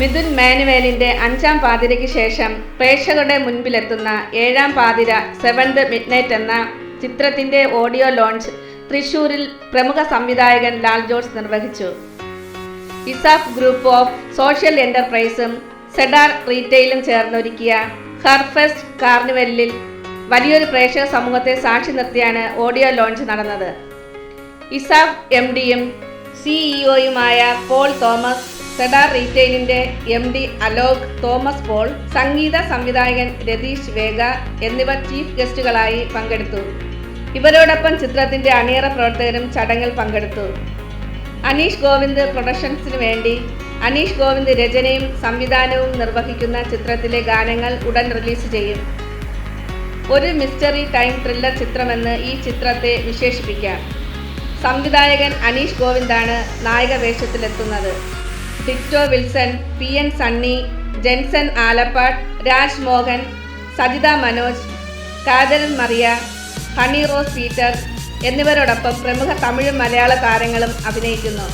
മിഥുൻ മാനുവേലിന്റെ അഞ്ചാം പാതിരയ്ക്ക് ശേഷം പ്രേക്ഷകരുടെ മുൻപിലെത്തുന്ന ഏഴാം പാതിര സെവൻത് മിഡ്നൈറ്റ് എന്ന ചിത്രത്തിന്റെ ഓഡിയോ ലോഞ്ച് തൃശൂരിൽ പ്രമുഖ സംവിധായകൻ ലാൽ ജോർജ് നിർവഹിച്ചു. ഇസാഫ് ഗ്രൂപ്പ് ഓഫ് സോഷ്യൽ എന്റർപ്രൈസും സെഡാർ റീറ്റെയിലും ചേർന്നൊരുക്കിയ ഹർഫെസ്റ്റ് കാർണിവലിൽ വലിയൊരു പ്രേക്ഷക സമൂഹത്തെ സാക്ഷി നിർത്തിയാണ് ഓഡിയോ ലോഞ്ച് നടന്നത്. ഇസാഫ് എം ഡിയും സിഇഒയുമായ Paul Thomas Cedar റീറ്റെയിലിന്റെ M D Alok Thomas Paul സംഗീത സംവിധായകൻ രതീഷ് വേഗ എന്നിവർ ചീഫ് ഗസ്റ്റുകളായി പങ്കെടുത്തു. ഇവരോടൊപ്പം ചിത്രത്തിന്റെ അണിയറ പ്രവർത്തകരും ചടങ്ങിൽ പങ്കെടുത്തു. അനീഷ് ഗോവിന്ദ് പ്രൊഡക്ഷൻസിന് വേണ്ടി അനീഷ് ഗോവിന്ദ് രചനയും സംവിധാനവും നിർവഹിക്കുന്ന ചിത്രത്തിലെ ഗാനങ്ങൾ ഉടൻ റിലീസ് ചെയ്യും. ഒരു മിസ്റ്ററി ടൈം ത്രില്ലർ ചിത്രമെന്ന് ഈ ചിത്രത്തെ വിശേഷിപ്പിക്കാം. സംവിധായകൻ അനീഷ് ഗോവിന്ദാണ് നായക വേഷത്തിലെത്തുന്നത് Tito Wilson P N Sunny Jenson Alappad Raj Mohan Sajitha Manoj കാതരൻ Mariya Honey Rose Peter എന്നിവരോടൊപ്പം പ്രമുഖ തമിഴ് മലയാള താരങ്ങളും അഭിനയിക്കുന്നു.